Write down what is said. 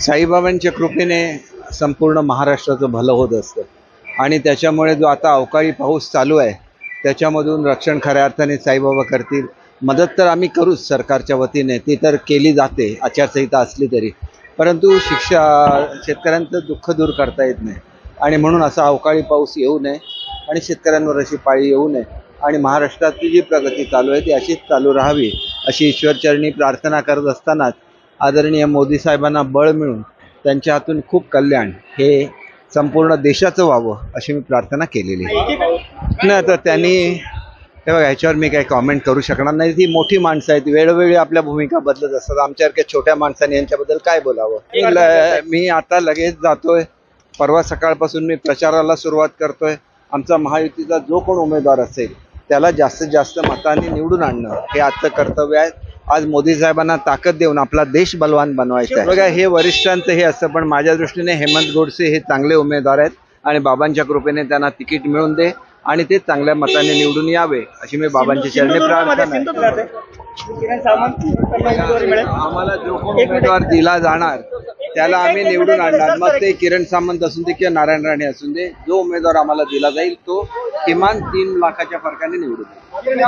साईबाबांच्या कृपेने संपूर्ण महाराष्ट्राचं भलं होत असतं. आणि त्याच्यामुळे जो आता अवकाळी पाऊस चालू आहे त्याच्यामधून रक्षण खऱ्या अर्थाने साईबाबा करतील. मदत तर आम्ही करूच सरकारच्या वतीने ती तर केली जाते आचारसंहिता असली तरी. परंतु शिक्षा शेतकऱ्यांचं दुःख दूर करता येत नाही. आणि म्हणून असा अवकाळी पाऊस येऊ नये आणि शेतकऱ्यांवर अशी पाळी येऊ नये. आणि महाराष्ट्रातली जी प्रगती चालू आहे ती अशीच चालू राहावी अशी ईश्वरचरणी प्रार्थना करत असतानाच आदरणीय मोदी साहेबांना बळ मिळून त्यांच्या हातून खूप कल्याण हे संपूर्ण देशाचं व्हावं अशी मी प्रार्थना केलेली आहे. नाही तर त्यांनी हे बघा ह्याच्यावर मी काही कॉमेंट करू शकणार नाही. ती मोठी माणसं आहेत. वेळोवेळी आपल्या भूमिका बदलत असतात. आमच्यासारख्या छोट्या माणसांनी यांच्याबद्दल काय बोलावं? मी मी आता लगेच जातोय. परवा सकाळपासून मी प्रचाराला सुरुवात करतोय. आमचा महायुतीचा जो कोण उमेदवार असेल त्याला जास्तीत जास्त मतांनी निवडून आणणं हे आजचं कर्तव्य आहे. आज मोदी साहेबांना ताकद देऊन आपला देश बलवान बनवायचा आहे. बघा हे वरिष्ठांचं हे असतं पण माझ्या दृष्टीने हेमंत गोडसे हे चांगले उमेदवार आहेत आणि बाबांच्या कृपेने त्यांना तिकीट मिळून दे आणि ते चांगल्या मताने निवडून यावे अशी मी बाबांच्या चरणी प्रार्थना आम्हाला जो कोण उमेदवार दिला जाणार त्याला आम्ही निवडून आणणार. मग ते किरण सामंत असून दे किंवा नारायण राणे असून दे जो उमेदवार आम्हाला दिला जाईल तो किमान तीन लाखाच्या फरकाने निवडून.